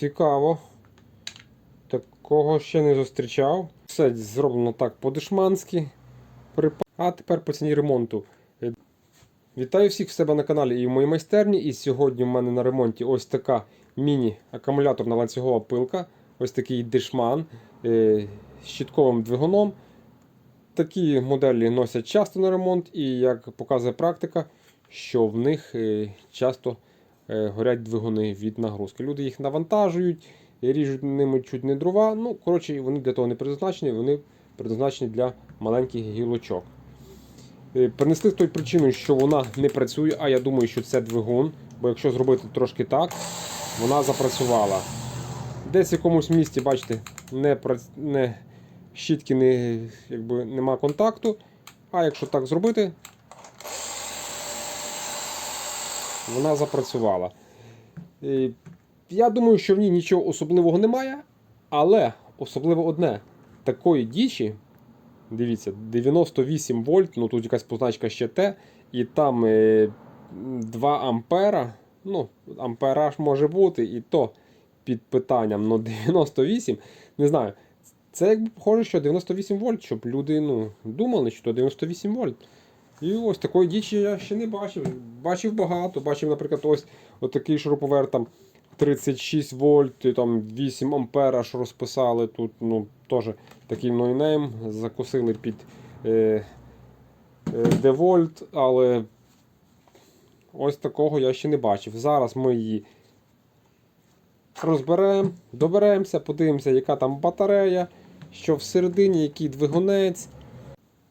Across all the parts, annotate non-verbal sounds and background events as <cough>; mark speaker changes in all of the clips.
Speaker 1: Цікаво. Такого ще не зустрічав. Все зроблено так по-дешманськи. А тепер по ціні ремонту. Вітаю всіх в себе на каналі і в моїй майстерні. І сьогодні в мене на ремонті ось така міні-акумуляторна ланцюгова пилка. Ось такий дешман е, з щітковим двигуном. Такі моделі носять часто на ремонт, і як показує практика, що в них е, часто горять двигуни від нагрузки. Люди їх навантажують, ріжуть ними чуть не дрова. Ну, коротше, вони для того не призначені, вони призначені для маленьких гілочок. Е, Принесли з тою причиною, що вона не працює, а я думаю, що це двигун. Бо якщо зробити трошки так, вона запрацювала. Десь в якомусь місці, бачите, не, не, щітки не, якби, нема контакту. А якщо так зробити, вона запрацювала. Е, Я думаю, що в ній нічого особливого немає, але особливо одне такої дічі. Дивіться, 98 вольт, ну тут якась позначка ще Т, і там е, 2 ампера. Ну, ампераж може бути, і то під питанням. Ну, 98, не знаю. Це якби похоже, що 98 вольт, щоб люди ну, думали, що 98 вольт. І ось такої дічі я ще не бачив. Бачив багато. Бачив, наприклад, ось отакий шуруповерт там 36 вольт, там 8 ампер аж розписали. Тут ну, теж такий нойнейм, закусили під е, е, девольт, але ось такого я ще не бачив. Зараз ми її розберемо, доберемося, подивимося, яка там батарея, що всередині, який двигунець.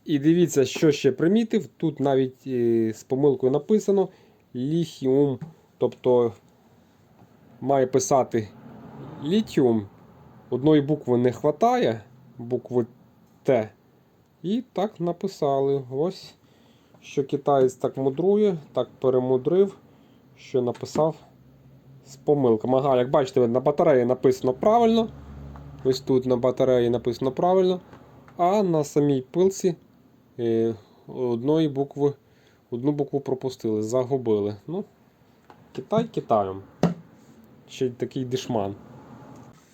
Speaker 1: І дивіться, що ще примітив. Тут навіть е, з помилкою написано ліхіум. Тобто має писати літіум. Одної букви не вистачає, букви Т. І так написали. Ось, що китаєць так мудрує, так перемудрив, що написав з помилками. Ага, як бачите, на батареї написано правильно. Ось тут на батареї написано правильно. А на самій пилці одної букви, одну букву пропустили, загубили. Ну, Китай Китаєм. Ще й такий дешман.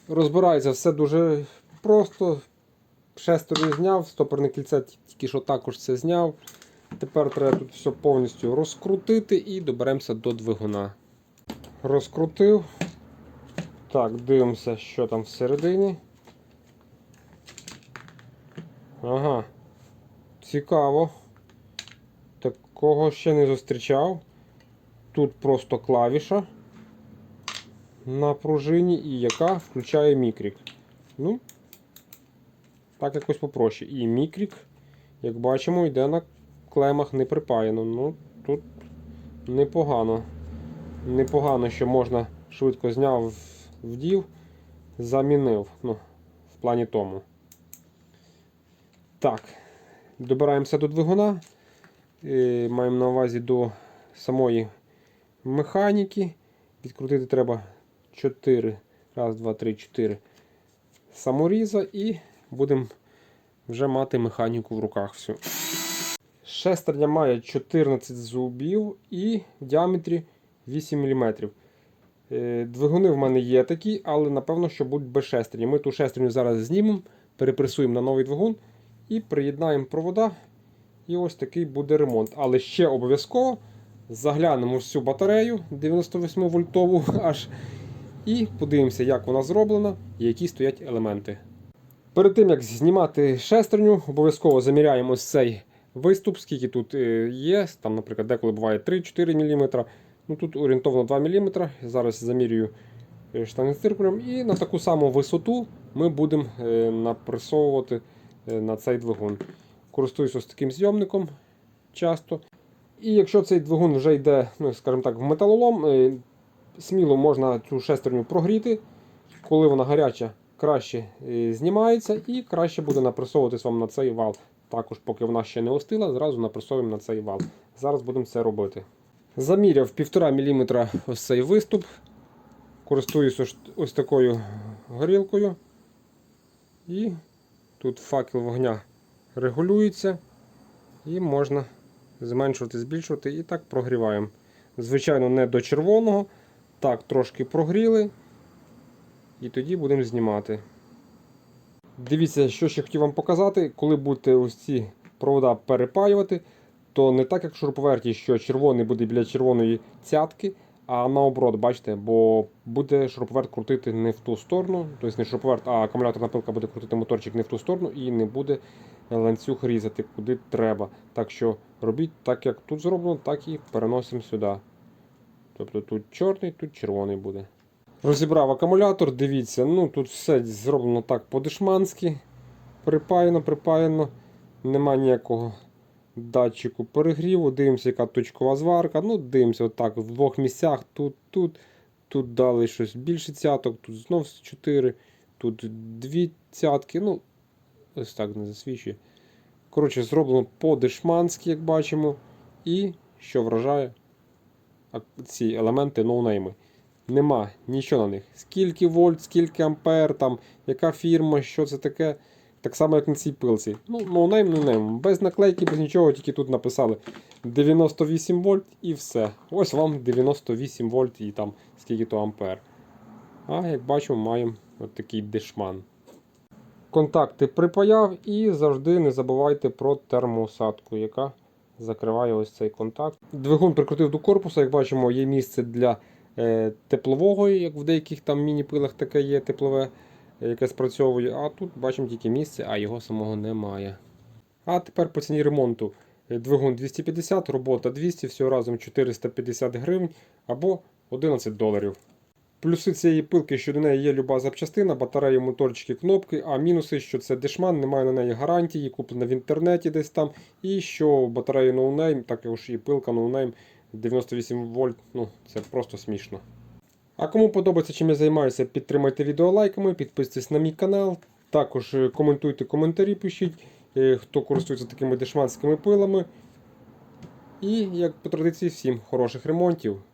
Speaker 1: Розбирається все дуже просто. Шестерню зняв, стопорне кільце тільки що також це зняв. Тепер треба тут все повністю розкрутити і доберемося до двигуна. Розкрутив. Так, дивимося, що там всередині. Ага. Цікаво. Такого ще не зустрічав. Тут просто клавіша на пружині і яка включає мікрік. Ну, так якось попроще. І мікрік, як бачимо, йде на клемах не припаяно. Ну, тут непогано. Непогано, що можна швидко зняв, вдів, замінив. Ну, в плані тому. Так, добираємося до двигуна. Маємо на увазі до самої механіки. Відкрутити треба 4. Раз, два, три, 4 саморіза і будемо вже мати механіку в руках. всю. Шестерня має 14 зубів і в діаметрі 8 мм. Е, Двигуни в мене є такі, але напевно, що будуть без шестерні. Ми ту шестерню зараз знімемо, перепресуємо на новий двигун і приєднаємо провода. І ось такий буде ремонт. Але ще обов'язково заглянемо всю батарею 98 вольтову <laughs> аж. І подивимося, як вона зроблена і які стоять елементи. Перед тим як знімати шестерню, обов'язково заміряємо цей виступ, скільки тут е, є. Там, наприклад, деколи буває 3-4 мм. Ну, тут орієнтовно 2 мм. Зараз замірюю е, штангенциркулем. І на таку саму висоту ми будемо е, напресовувати на цей двигун. Користуюсь ось таким зйомником часто. І якщо цей двигун вже йде, ну, скажімо так, в металолом, е, сміло можна цю шестерню прогріти. Коли вона гаряча, краще е, знімається і краще буде напресовуватись вам на цей вал. Також, поки вона ще не остила, зразу напресовуємо на цей вал. Зараз будемо це робити. Заміряв 1,5 мм ось цей виступ. Користуюсь ось такою горілкою. І тут факел вогня регулюється. І можна зменшувати, збільшувати і так прогріваємо. Звичайно, не до червоного. Так, трошки прогріли. і тоді будемо знімати. Дивіться, що ще хотів вам показати, коли будете ось ці провода перепаювати, то не так, як в шуруповерті, що червоний буде біля червоної цятки, а наоборот, бачите, бо буде шуруповерт крутити не в ту сторону, тобто не шуруповерт, а акумуляторна пилка буде крутити моторчик не в ту сторону і не буде ланцюг різати куди треба. Так що робіть так, як тут зроблено, так і переносимо сюди. Тобто тут чорний, тут червоний буде. Розібрав акумулятор, дивіться, ну тут все зроблено так по-дешманськи. Припаяно, припаяно. Нема ніякого датчику перегріву. Дивимося, яка точкова зварка. Ну, дивимося отак в двох місцях. Тут, тут, тут дали щось більше цяток, тут знов 4, тут дві цятки. Ну, ось так не засвічує. Коротше, зроблено по-дешманськи, як бачимо. І що вражає, ці елементи ноунейми. Нема нічого на них. Скільки вольт, скільки ампер, там, яка фірма, що це таке. Так само, як на цій пилці. Ну, ноунейм, ноунейм. Без наклейки, без нічого, тільки тут написали 98 вольт і все. Ось вам 98 вольт і там скільки то ампер. А як бачимо, маємо такий дешман. Контакти припаяв і завжди не забувайте про термоусадку, яка закриває ось цей контакт. Двигун прикрутив до корпуса, як бачимо, є місце для е, теплового, як в деяких там міні-пилах таке є теплове, яке спрацьовує. А тут бачимо тільки місце, а його самого немає. А тепер по ціні ремонту. Е, Двигун 250, робота 200, всього разом 450 гривень або 11 доларів. Плюси цієї пилки, що до неї є люба запчастина, батареї, моторчики, кнопки, а мінуси, що це дешман, немає на неї гарантії, куплена в інтернеті десь там. І що батарея No Name, також і пилка No 98 вольт, ну це просто смішно. А кому подобається, чим я займаюся, підтримайте відео лайками, підписуйтесь на мій канал. Також е, коментуйте коментарі, пишіть, е, хто користується такими дешманськими пилами. І, як по традиції, всім хороших ремонтів.